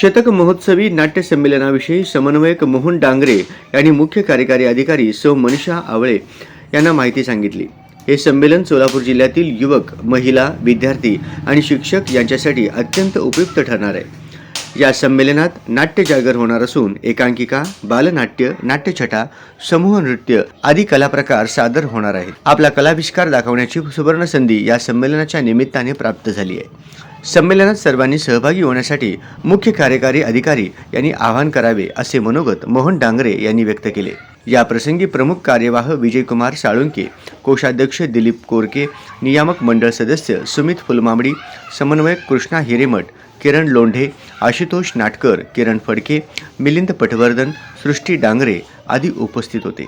शतक महोत्सवी नाट्य संमेलनाविषयी समन्वयक मोहन डांगरे यांनी मुख्य कार्यकारी अधिकारी सौ मनीषा आवळे यांना माहिती सांगितली. हे संमेलन सोलापूर जिल्ह्यातील युवक महिला विद्यार्थी आणि शिक्षक यांच्यासाठी अत्यंत उपयुक्त ठरणार आहे. या संमेलनात नाट्य जागर होणार असून एकांकिका बालनाट्य नाट्यछटा समूह नृत्य आदी कलाप्रकार सादर होणार आहेत. आपला कलाविष्कार दाखवण्याची सुवर्ण संधी या संमेलनाच्या निमित्ताने प्राप्त झाली आहे. संमेलनात सर्वांनी सहभागी होण्यासाठी मुख्य कार्यकारी अधिकारी यांनी आवाहन करावे असे मनोगत मोहन डांगरे यांनी व्यक्त केले. या प्रसंगी प्रमुख कार्यवाह विजयकुमार साळुंके कोषाध्यक्ष दिलीप कोरके नियामक मंडळ सदस्य सुमित फुलमामडी समन्वयक कृष्णा हिरेमठ किरण लोंढे आशुतोष नाटकर किरण फडके मिलिंद पटवर्धन सृष्टी डांगरे आदी उपस्थित होते.